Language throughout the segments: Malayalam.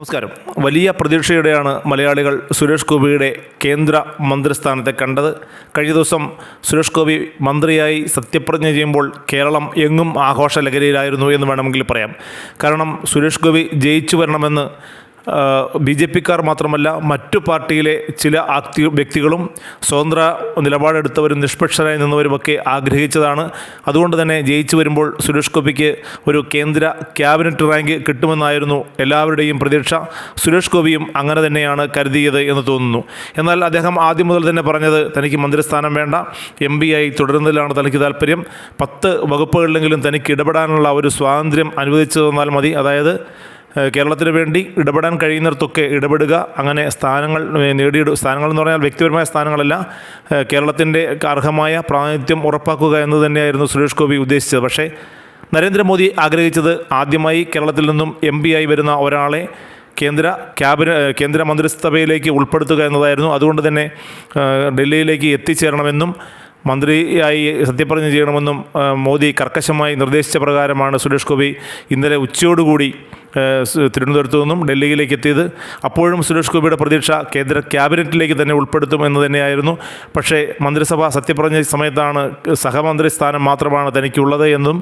നമസ്കാരം. വലിയ പ്രതീക്ഷയോടെയാണ് മലയാളികൾ സുരേഷ് ഗോപിയുടെ കേന്ദ്ര മന്ത്രിസ്ഥാനത്തെ കണ്ടത്. കഴിഞ്ഞ ദിവസം സുരേഷ് ഗോപി മന്ത്രിയായി സത്യപ്രതിജ്ഞ ചെയ്യുമ്പോൾ കേരളം എങ്ങും ആഘോഷ ലഹരിയിലായിരുന്നു എന്ന് വേണമെങ്കിൽ പറയാം. കാരണം സുരേഷ് ഗോപി ജയിച്ചു വരണമെന്ന് ബി ജെ പിക്കാർ മാത്രമല്ല മറ്റു പാർട്ടിയിലെ ചില ആക്തി വ്യക്തികളും സ്വതന്ത്ര നിലപാടെടുത്തവരും നിഷ്പക്ഷരായി നിന്നവരുമൊക്കെ ആഗ്രഹിച്ചതാണ്. അതുകൊണ്ട് തന്നെ ജയിച്ചു വരുമ്പോൾ സുരേഷ് ഗോപിക്ക് ഒരു കേന്ദ്ര ക്യാബിനറ്റ് റാങ്ക് കിട്ടുമെന്നായിരുന്നു എല്ലാവരുടെയും പ്രതീക്ഷ. സുരേഷ് ഗോപിയും അങ്ങനെ തന്നെയാണ് കരുതിയത് എന്ന് തോന്നുന്നു. എന്നാൽ അദ്ദേഹം ആദ്യം മുതൽ തന്നെ പറഞ്ഞത് തനിക്ക് മന്ത്രിസ്ഥാനം വേണ്ട എം പി ആയി തുടരുന്നതിലാണ് തനിക്ക് താല്പര്യം പത്ത് വകുപ്പുകളിലെങ്കിലും തനിക്ക് ഇടപെടാനുള്ള ഒരു സ്വാതന്ത്ര്യം അനുവദിച്ചു തന്നാൽ മതി. അതായത് കേരളത്തിന് വേണ്ടി ഇടപെടാൻ കഴിയുന്നിടത്തൊക്കെ ഇടപെടുക. അങ്ങനെ സ്ഥാനങ്ങൾ ഏഹ് സ്ഥാനങ്ങൾ എന്ന് പറഞ്ഞാൽ വ്യക്തിപരമായ സ്ഥാനങ്ങളല്ല. കേരളത്തിന്റെ അർഹമായ പ്രാതിനിധ്യം ഉറപ്പാക്കുക എന്ന് തന്നെയായിരുന്നു സുരേഷ് ഗോപി ഉദ്ദേശിച്ചത്. പക്ഷേ നരേന്ദ്രമോദി ആഗ്രഹിച്ചത് ആദ്യമായി കേരളത്തിൽ നിന്നും എം ആയി വരുന്ന ഒരാളെ കേന്ദ്ര ക്യാബിന കേന്ദ്ര മന്ത്രിസഭയിലേക്ക് ഉൾപ്പെടുത്തുക എന്നതായിരുന്നു. അതുകൊണ്ട് തന്നെ ഡൽഹിയിലേക്ക് എത്തിച്ചേരണമെന്നും മന്ത്രിയായി സത്യപ്രതിജ്ഞ ചെയ്യണമെന്നും മോദി കർക്കശമായി നിർദ്ദേശിച്ച പ്രകാരമാണ് സുരേഷ് ഗോപി ഇന്നലെ ഉച്ചയോടുകൂടി തിരുവനന്തപുരത്തു നിന്നും ഡൽഹിയിലേക്ക് എത്തിയത്. അപ്പോഴും സുരേഷ് ഗോപിയുടെ പ്രതീക്ഷ കേന്ദ്ര ക്യാബിനറ്റിലേക്ക് തന്നെ ഉൾപ്പെടുത്തും എന്ന് തന്നെയായിരുന്നു. പക്ഷേ മന്ത്രിസഭ സത്യപ്രതിജ്ഞ സമയത്താണ് സഹമന്ത്രി സ്ഥാനം മാത്രമാണ് തനിക്കുള്ളത് എന്നും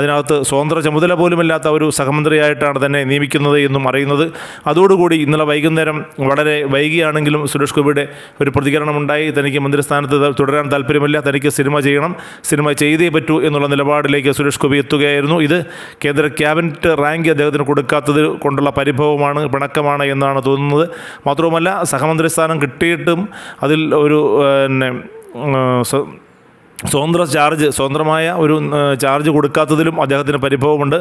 അതിനകത്ത് സ്വതന്ത്ര ചുമതല പോലുമില്ലാത്ത ഒരു സഹമന്ത്രിയായിട്ടാണ് തന്നെ നിയമിക്കുന്നത് എന്നും അറിയുന്നത്. അതോടുകൂടി ഇന്നലെ വൈകുന്നേരം വളരെ വൈകിയാണെങ്കിലും സുരേഷ് ഗോപിയുടെ ഒരു പ്രതികരണമുണ്ടായി തനിക്ക് മന്ത്രിസ്ഥാനത്ത് തുടരാൻ താല്പര്യമില്ല. തനിക്ക് സിനിമ ചെയ്യണം സിനിമ ചെയ്തേ പറ്റൂ എന്നുള്ള നിലപാടിലേക്ക് സുരേഷ് ഗോപി എത്തുകയായിരുന്നു. ഇത് കേന്ദ്ര ക്യാബിനറ്റ് റാങ്ക് അദ്ദേഹത്തിന് കൊടുക്കാത്തത് കൊണ്ടുള്ള പരിഭവമാണ് പിണക്കമാണ് എന്നാണ് തോന്നുന്നത്. മാത്രവുമല്ല സഹമന്ത്രി സ്ഥാനം കിട്ടിയിട്ടും അതിൽ ഒരു പിന്നെ സ്വതന്ത്ര ചാർജ് സ്വതന്ത്രമായ ഒരു ചാർജ് കൊടുക്കാത്തതിലും അദ്ദേഹത്തിന് പരിഭവമുണ്ട്.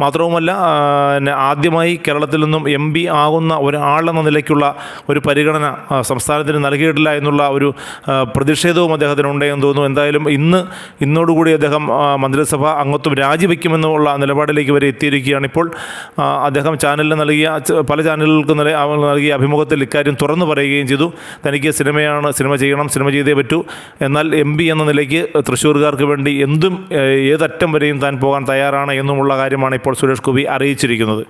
മാത്രവുമല്ല ആദ്യമായി കേരളത്തിൽ നിന്നും എം പി ആകുന്ന ഒരാളെന്ന നിലയ്ക്കുള്ള ഒരു പരിഗണന സംസ്ഥാനത്തിന് നൽകിയിട്ടില്ല എന്നുള്ള ഒരു പ്രതിഷേധവും അദ്ദേഹത്തിനുണ്ട് എന്ന് തോന്നുന്നു. എന്തായാലും ഇന്ന് ഇന്നോടുകൂടി അദ്ദേഹം മന്ത്രിസഭ അംഗത്വം രാജിവെക്കുമെന്നുള്ള നിലപാടിലേക്ക് വരെ എത്തിയിരിക്കുകയാണ്. ഇപ്പോൾ അദ്ദേഹം ചാനലിന് നൽകിയ പല ചാനലുകൾക്ക് നൽകിയ അഭിമുഖത്തിൽ ഇക്കാര്യം തുറന്നു പറയുകയും ചെയ്തു. തനിക്ക് സിനിമയാണ് സിനിമ ചെയ്യണം സിനിമ ചെയ്തേ പറ്റൂ. എന്നാൽ എം എന്ന നിലയ്ക്ക് തൃശ്ശൂർകാർക്ക് വേണ്ടി എന്തും ഏതറ്റം വരെയും താൻ പോകാൻ തയ്യാറാണ് എന്നുമുള്ള കാര്യമാണ് ഇപ്പോൾ സുരേഷ് ഗോപി അറിയിച്ചിരിക്കുന്നത്.